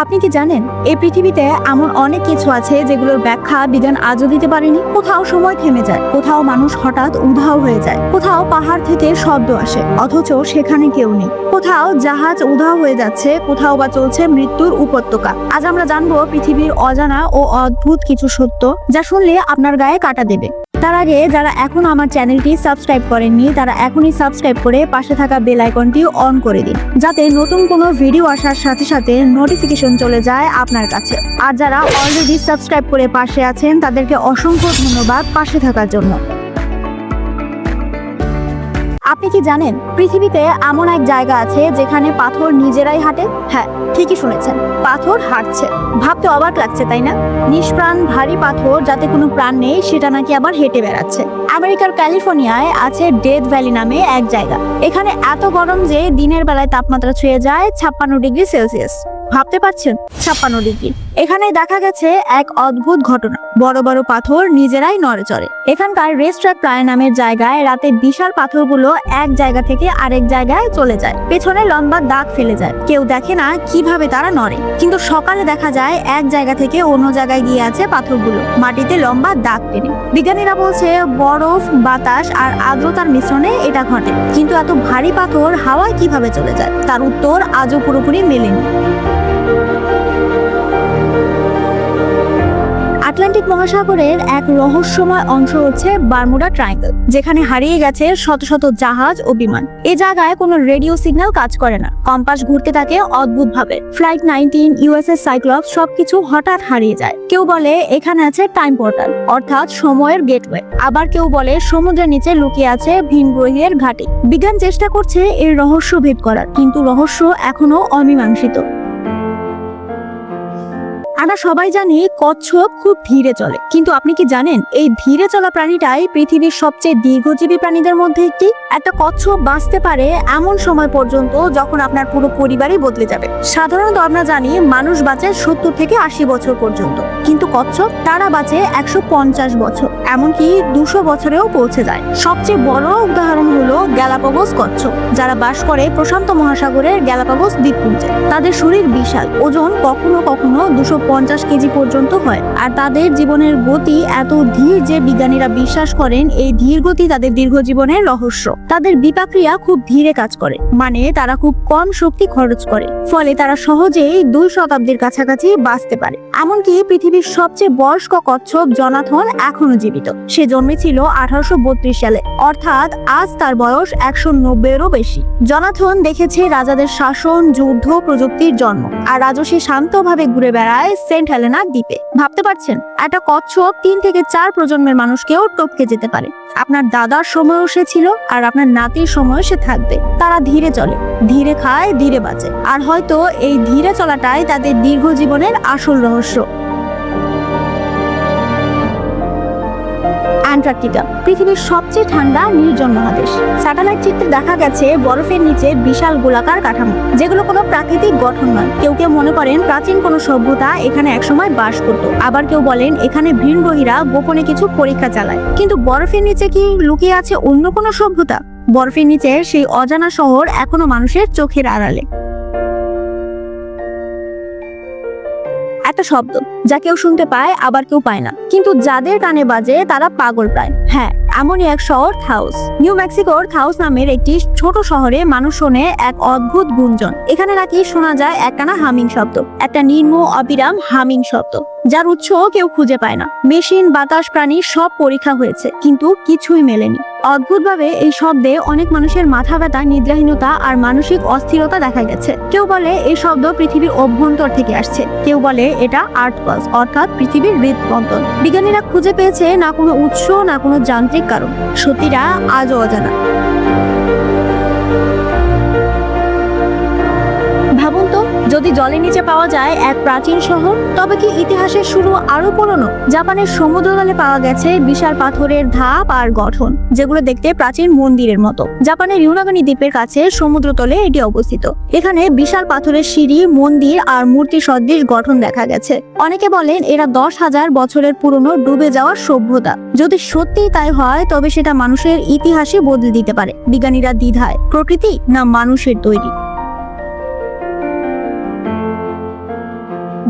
আপনি কি জানেন, এই পৃথিবীতে এমন অনেক কিছু আছে যেগুলোর ব্যাখ্যা বিজ্ঞান আজও দিতে পারেনি? কোথাও সময় থেমে যায়, কোথাও মানুষ হঠাৎ উধাও হয়ে যায়, কোথাও পাহাড় থেকে শব্দ আসে, অথচ সেখানে কেউ নেই। কোথাও জাহাজ উধাও হয়ে যাচ্ছে, কোথাও বা চলছে মৃত্যুর উপত্যকা। আজ আমরা জানব পৃথিবীর অজানা ও অদ্ভুত কিছু সত্য, যা শুনলে আপনার গায়ে কাটা দেবে। তার আগে যারা এখনও আমার চ্যানেলটি সাবস্ক্রাইব করেননি, তারা এখনই সাবস্ক্রাইব করে পাশে থাকা বেল আইকনটি অন করে দিন, যাতে নতুন কোনো ভিডিও আসার সাথে সাথে নোটিফিকেশন চলে যায় আপনার কাছে। আর যারা অলরেডি সাবস্ক্রাইব করে পাশে আছেন, তাদেরকে অসংখ্য ধন্যবাদ পাশে থাকার জন্য। আপনি কি জানেন, পৃথিবীতে এমন এক জায়গা আছে যেখানে পাথর নিজেরাই হাঁটে? হ্যাঁ ঠিকই শুনেছেন, পাথর হাঁটছে। ভাবতে অবাক লাগছে, তাই না? নিষ্প্রাণ, ভারী পাথর যাতে কোনো প্রাণ নেই, সেটা নাকি আবার হেঁটে বেড়াচ্ছে। আমেরিকার ক্যালিফোর্নিয়ায় আছে ডেথ ভ্যালি নামে এক জায়গা। এখানে এত গরম যে দিনের বেলায় তাপমাত্রা ছুঁয়ে যায় ছাপ্পান্ন ডিগ্রি সেলসিয়াস। ভাবতে পারছেন? ছাপ্পান্ন ডিগ্রি। এখানে দেখা গেছে এক অদ্ভুত ঘটনা। বড় বড় পাথর নিজেরাই নড়ে চড়ে। এখানকার রেস্ট্রাক প্রায় নামের জায়গায় রাতে বিশাল পাথরগুলো এক জায়গা থেকে আরেক জায়গায় চলে যায়। পেছনে লম্বা দাগ ফেলে যায়। কেউ দেখে না কীভাবে তারা নড়ে। কিন্তু সকালে দেখা যায় এক জায়গা থেকে অন্য জায়গায় গিয়ে আছে পাথরগুলো। মাটিতে লম্বা দাগ টেনে। বিজ্ঞানীরা বলছে বরফ, বাতাস আর আর্দ্রতার মিশ্রণে এটা ঘটে। কিন্তু এত ভারী পাথর হাওয়ায় কীভাবে চলে যায়? তার উত্তর আজও পুরোপুরি মেলেনি। আটলান্টিক মহাসাগরের এক রহস্যময় অংশ হচ্ছে বারমুডা ট্রায়াঙ্গল, যেখানে হারিয়ে গেছে শত শত জাহাজ ও বিমান। এ জায়গায় কোনো রেডিও সিগন্যাল কাজ করে না। কম্পাস ঘুরতে থাকে অদ্ভুত ভাবে ফ্লাইট নাইনটিন, ইউএসএস সাইক্লপস সবকিছু হঠাৎ হারিয়ে যায়। কেউ বলে, এখানে আছে টাইম পোর্টাল অর্থাৎ সময়ের গেটওয়ে। আবার কেউ বলে, সমুদ্রের নিচে লুকিয়ে আছে ভিনগ্রহের ঘাটি বিজ্ঞান চেষ্টা করছে এর রহস্য ভেদ করার, কিন্তু রহস্য এখনও অমীমাংসিত। আমরা সবাই জানি কচ্ছপ খুব ধীরে চলে। কিন্তু আপনি কি জানেন, এই ধীরে চলা প্রাণীটাই পৃথিবীর সবচেয়ে দীর্ঘজীবী প্রাণীদের মধ্যে একটি? একটা কচ্ছপ বাঁচতে পারে এমন সময় পর্যন্ত যখন আপনার পুরো পরিবারই বদলে যাবে। সাধারণত আমরা জানি মানুষ বাঁচে সত্তর থেকে আশি বছর পর্যন্ত। কিন্তু কচ্ছপ, তারা বাঁচে একশো পঞ্চাশ বছর, এমনকি দুশো বছরেও পৌঁছে যায়। সবচেয়ে বড় উদাহরণ হলো গ্যালাপাগোস কচ্ছপ, যারা বাস করে প্রশান্ত মহাসাগরের গ্যালাপাগোস দ্বীপপুঞ্জে। তাদের শরীর বিশাল, ওজন কখনো কখনো দুশো পঞ্চাশ কেজি পর্যন্ত হয়। আর তাদের জীবনের গতি এত ধীর যে বিজ্ঞানীরা বিশ্বাস করেন, এই ধীর গতি তাদের দীর্ঘ জীবনের রহস্য। তাদের বিপাক্রিয়া খুব ধীরে কাজ করে। মানে তারা খুব কম শক্তি খরচ করে। ফলে তারা সহজেই দুই শতাব্দীর কাছাকাছি বাঁচতে পারে। এমনকি পৃথিবীর সবচেয়ে বয়স্ক কচ্ছপ জনাথন এখনও জীবিত। সে জন্মেছিল আঠারোশো বত্রিশ সালে। অর্থাৎ আজ তার বয়স একশো নব্বইয়েরও বেশি। জনাথন দেখেছে রাজাদের শাসন, যুদ্ধ, প্রযুক্তির জন্ম। আর সে শান্তভাবে ঘুরে বেড়ায় সেন্ট হেলেনা দ্বীপে। ভাবতে পারছেন? একটা কচ্ছপ তিন থেকে চার প্রজন্মের মানুষকেও টপকে যেতে পারে। আপনার দাদার সময়ও সে ছিল আর আপনার নাতির সময়ও সে থাকবে। তারা ধীরে চলে। ধীরে খায়, ধীরে বাঁচে। আর হয়তো এই ধীরে চলাটাই তাদের দীর্ঘ জীবনের আসল রহস্য। অ্যান্টার্কটিকা, পৃথিবীর সবচেয়ে ঠান্ডা নির্জন মহাদেশ। স্যাটেলাইট চিত্রে দেখা গেছে বরফের নিচে বিশাল গোলাকার কাঠামো, যেগুলো কোনো প্রাকৃতিক গঠন নয়। কেউ কেউ মনে করেন প্রাচীন কোনো সভ্যতা এখানে একসময় বাস করত। আবার কেউ বলেন এখানে ভিনগ্রহীরা গোপনে কিছু পরীক্ষা চালায়। কিন্তু বরফের নিচে কি লুকিয়ে আছে অন্য কোনো সভ্যতা? বরফের নিচে সেই অজানা শহর এখনও মানুষের চোখের আড়ালে। একটা শব্দ, যা কেউ শুনতে পায়, আবার কেউ পায় না। কিন্তু যাদের কানে বাজে, তারা পাগল প্রায়। হ্যাঁ এমনই এক শহর, থাউস। নিউ মেক্সিকোর থাউস নামের একটি ছোট শহরে মানুষ শোনে এক অদ্ভুত গুঞ্জন। এখানে নাকি শোনা যায় একটানা হামিং শব্দ, একটা নির্ম অবিরাম হামিং শব্দ। যার উৎস কেউ খুঁজে পায় না। মেশিন, বাতাস, প্রাণী সব পরীক্ষা হয়েছে, কিন্তু কিছুই মেলেনি। অদ্ভুতভাবে এই শব্দে অনেক মানুষের মাথা ব্যথা, নিদ্রাহীনতা আর মানসিক অস্থিরতা দেখা গেছে। কেউ বলে এই শব্দ পৃথিবীর অভ্যন্তর থেকে আসছে। কেউ বলে এটা আর্ট পাস অর্থাৎ পৃথিবীর হৃদস্পন্দন বিজ্ঞানীরা খুঁজে পেয়েছে না কোনো উৎস, না কোনো যান্ত্রিক কারণ। সত্যিটা আজও অজানা। ভাবুন যদি জলের নিচে পাওয়া যায় এক প্রাচীন শহর, তবে কি ইতিহাসের শুরু আরও পুরনো? জাপানের সমুদ্রতলে পাওয়া গেছে বিশাল পাথরের ধাপ আর গঠন, যেগুলো দেখতে প্রাচীন মন্দিরের মতো। জাপানের ইউনাগানি দ্বীপের কাছে সমুদ্রতলে এটি অবস্থিত। এখানে বিশাল পাথরের সিঁড়ি, মন্দির আর মূর্তি সদৃশ গঠন দেখা গেছে। অনেকে বলেন এরা দশ হাজার বছরের পুরনো ডুবে যাওয়ার সভ্যতা। যদি সত্যিই তাই হয়, তবে সেটা মানুষের ইতিহাসে বদলে দিতে পারে। বিজ্ঞানীরা দ্বিধায়, প্রকৃতি না মানুষের তৈরি?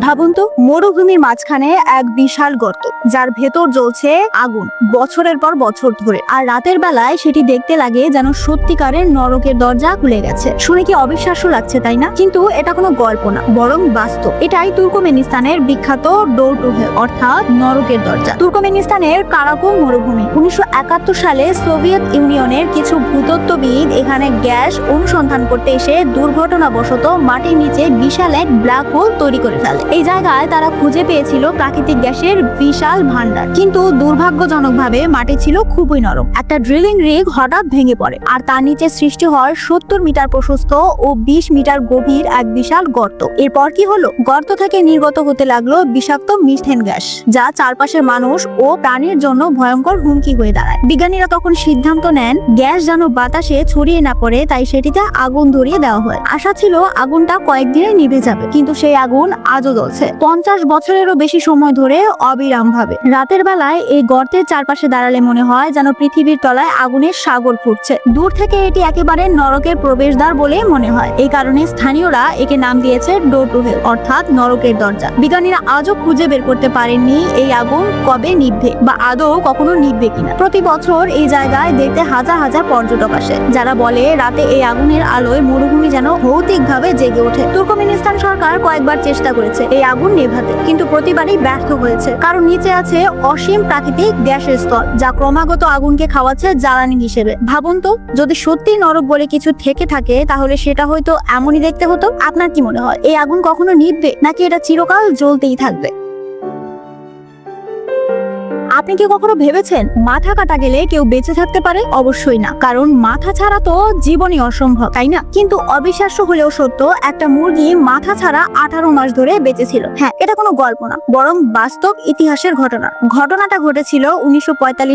ভাবুন তো, মরুভূমির মাঝখানে এক বিশাল গর্ত, যার ভেতর জ্বলছে আগুন, বছরের পর বছর ধরে। আর রাতের বেলায় সেটি দেখতে লাগে যেন সত্যিকারের নরকের দরজা খুলে গেছে। শুনে কি অবিশ্বাস্য লাগছে, তাই না? কিন্তু এটা কোনো গল্প না, বরং বাস্তব। এটাই তুর্কমেনিস্তানের বিখ্যাত ডোর টু অর্থাৎ নরকের দরজা। তুর্কমেনিস্তানের কারাকুম মরুভূমি, উনিশশো একাত্তর সালে সোভিয়েত ইউনিয়নের কিছু ভূতত্ত্ববিদ এখানে গ্যাস অনুসন্ধান করতে এসে দুর্ঘটনাবশত মাটির নিচে বিশাল এক ব্ল্যাক হোল তৈরি করে ফেলে। এই জায়গায় তারা খুঁজে পেয়েছিল প্রাকৃতিক গ্যাসের বিশাল ভান্ডার কিন্তু দুর্ভাগ্যজনকভাবে মাটি ছিল খুবই নরম। একটা ড্রিলিং রিগ হঠাৎ ভেঙে পড়ে, আর তার নিচে সৃষ্টি হয় সত্তর মিটার প্রশস্ত ও বিশ মিটার গভীর এক বিশাল গর্ত। এরপর কি হলো? গর্ত থেকে নির্গত হতে লাগল বিষাক্ত মিথেন গ্যাস, যা চারপাশের মানুষ ও প্রাণীর জন্য ভয়ঙ্কর হুমকি হয়ে দাঁড়ায়। বিজ্ঞানীরা তখন সিদ্ধান্ত নেন, গ্যাস যেন বাতাসে ছড়িয়ে না পড়ে, তাই সেটিতে আগুন ধরিয়ে দেওয়া হয়। আশা ছিল আগুনটা কয়েকদিনে নিভে যাবে, কিন্তু সেই আগুন আজও জ্বলছে পঞ্চাশ বছরেরও বেশি সময় ধরে অবিরাম ভাবে রাতের বেলায় এই গর্তের চারপাশে দাঁড়ালে মনে হয় যেন পৃথিবীর তলায় আগুনের সাগর ফুটছে। দূর থেকে এটি একেবারে নরকের প্রবেশদ্বার বলে মনে হয়। এই কারণে স্থানীয়রা একে নাম দিয়েছে ডোর টু হেল, অর্থাৎ নরকের দরজা। বিজ্ঞানীরা আজও খুঁজে বের করতে পারেননি এই আগুন কবে নিভবে বা আদৌ কখনো নিভবে কিনা। প্রতি বছর এই জায়গায় দেখতে হাজার হাজার পর্যটক আসে, যারা বলে রাতে এই আগুনের আলোয় মরুভূমি যেন ভৌতিকভাবে জেগে ওঠে। তুর্কমেনিস্তান সরকার কয়েকবার চেষ্টা করেছে এই আগুন নেভাতে, কিন্তু প্রতিবারই ব্যর্থ হয়েছে। কারণ নিচে আছে অসীম প্রাকৃতিক গ্যাসের স্তর, যা ক্রমাগত আগুনকে খাওয়াচ্ছে জ্বালানি হিসেবে। ভাবুন তো, যদি সত্যি নরক বলে কিছু থেকে থাকে, তাহলে সেটা হয়তো এমনই দেখতে হতো। আপনার কি মনে হয়, এই আগুন কখনো নিভবে, নাকি এটা চিরকাল জ্বলতেই থাকবে? আপনি কি কখনো ভেবেছেন মাথা কাটা গেলে কেউ বেঁচে থাকতে পারে? অবশ্যই না। কারণ মাথা ছাড়া তো জীবনই অসম্ভব, তাই না? কিন্তু অবিশ্বাস্য হলেও সত্য, একটা মুরগি মাথা ছাড়া আঠারো মাস ধরে বেঁচে ছিল হ্যাঁ এটা কোনো গল্প না, বরং বাস্তব ইতিহাসের ঘটনা। ঘটনাটা ঘটেছিল উনিশশো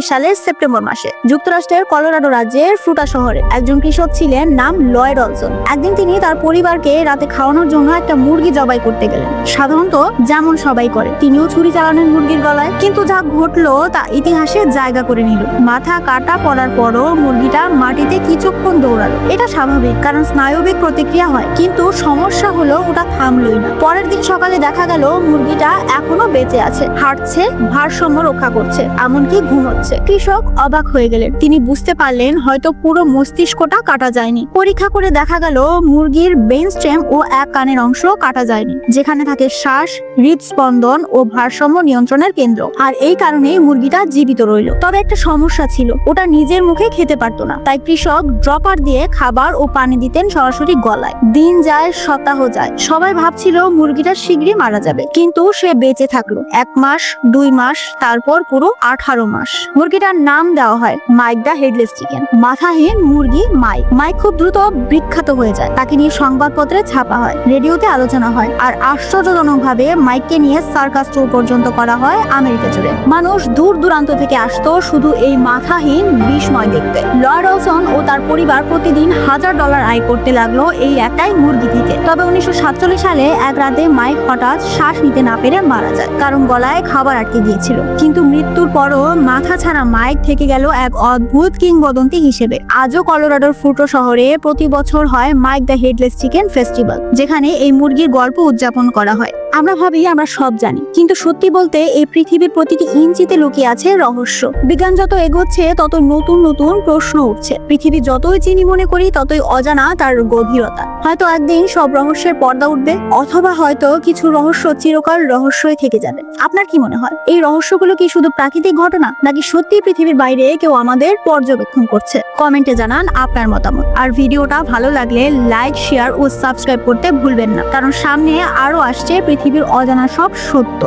সালের সেপ্টেম্বর মাসে। যুক্তরাষ্ট্রের কলোরাডো রাজ্যের ফ্রুটা শহরে। একজন কৃষক ছিলেন, নাম লয়েড অলসন। একদিন তিনি তার পরিবারকে রাতে খাওয়ানোর জন্য একটা মুরগি জবাই করতে গেলেন। সাধারণত যেমন সবাই করে, তিনিও ছুরি চালানেন মুরগির গলায়। কিন্তু যা ঘটলো তা ইতিহাসে জায়গা করে নিল। মাথা কাটা পড়ার পরও মুরগিটা মাটিতে কিছুক্ষণ দৌড়ালো। এটা স্বাভাবিক, কারণ স্নায়বিক প্রতিক্রিয়া হয়। কিন্তু সমস্যা হলো ওটা থামলই না। পরের দিন সকালে দেখা গেল মুরগিটা এখনও বেঁচে আছে। হাঁটছে, ভারসাম্য রক্ষা করছে, এমনকি ঘুমোচ্ছে। কৃষক অবাক হয়ে গেলেন। তিনি বুঝতে পারলেন, হয়তো পুরো মস্তিষ্কটা কাটা যায়নি। পরীক্ষা করে দেখা গেল মুরগির ব্রেন স্টেম ও এক কানের অংশ কাটা যায়নি, যেখানে থাকে শ্বাস, হৃদস্পন্দন ও ভারসাম্য নিয়ন্ত্রণের কেন্দ্র। আর এই কারণে মুরগিটা জীবিত রইল। তবে একটা সমস্যা ছিল, ওটা নিজের মুখে খেতে পারতো না। তাই কৃষক ড্রপার দিয়ে খাবার ও পানি দিতেন সরাসরি গলায়। দিন যায়, সপ্তাহ যায়। সবাই ভাবছিল মুরগিটা শীঘ্রই মারা যাবে। কিন্তু সে বেঁচে থাকল। এক মাস, দুই মাস, তারপর পুরো আঠারো মাস। মুরগিটার নাম দেওয়া হয় মাইক দা হেডলেস চিকেন। মাথাহীন মুরগি মাইক। মাইক খুব দ্রুত বিখ্যাত হয়ে যায়। তাকে নিয়ে সংবাদপত্রে ছাপা হয়, রেডিওতে আলোচনা হয়। আর আশ্চর্যজনক ভাবে মাইককে নিয়ে সার্কাস ট্যুর পর্যন্ত করা হয় আমেরিকা জুড়ে। মানুষ দূর দূরান্ত থেকে আসতো শুধু এই মাথাহীন বিস্ময় দেখতে। লয়েড অলসন ও তার পরিবার প্রতিদিন হাজার ডলার আয় করতে লাগল এই একটাই মুরগি থেকে। তবে উনিশশো সাতচল্লিশ সালে এক রাতে মাইক হঠাৎ শ্বাস নিতে না পেরে মারা যায়। কারণ গলায় খাবার আটকে গিয়েছিল। কিন্তু মৃত্যুর পরও মাথা ছাড়া মাইক থেকে গেল এক অদ্ভুত কিংবদন্তি হিসেবে। আজও কলোরাডোর ফুটো শহরে প্রতি বছর হয় Mike the Headless Chicken Festival, যেখানে এই মুরগির গল্প উদযাপন করা হয়। আমরা ভাবি আমরা সব জানি। কিন্তু সত্যি বলতে এই পৃথিবীর প্রতিটি ইঞ্চিতে লুকিয়ে আছে রহস্য। বিজ্ঞান যত এগোচ্ছে, তত নতুন নতুন প্রশ্ন উঠছে। পৃথিবী যতই চিনি মনে করি, ততই অজানা তার গভীরতা। হয়তো একদিন সব রহস্যের পর্দা উঠবে, অথবা হয়তো কিছু রহস্য চিরকাল রহস্যই থেকে যাবে। আপনার কি মনে হয়? এই রহস্যগুলো কি শুধু প্রাকৃতিক ঘটনা, নাকি সত্যি পৃথিবীর বাইরে কেউ আমাদের পর্যবেক্ষণ করছে? কমেন্টে জানান আপনার মতামত। আর ভিডিওটা ভালো লাগলে লাইক, শেয়ার ও সাবস্ক্রাইব করতে ভুলবেন না। কারণ সামনে আরও আসছে পৃথিবীর অজানা সব সত্য।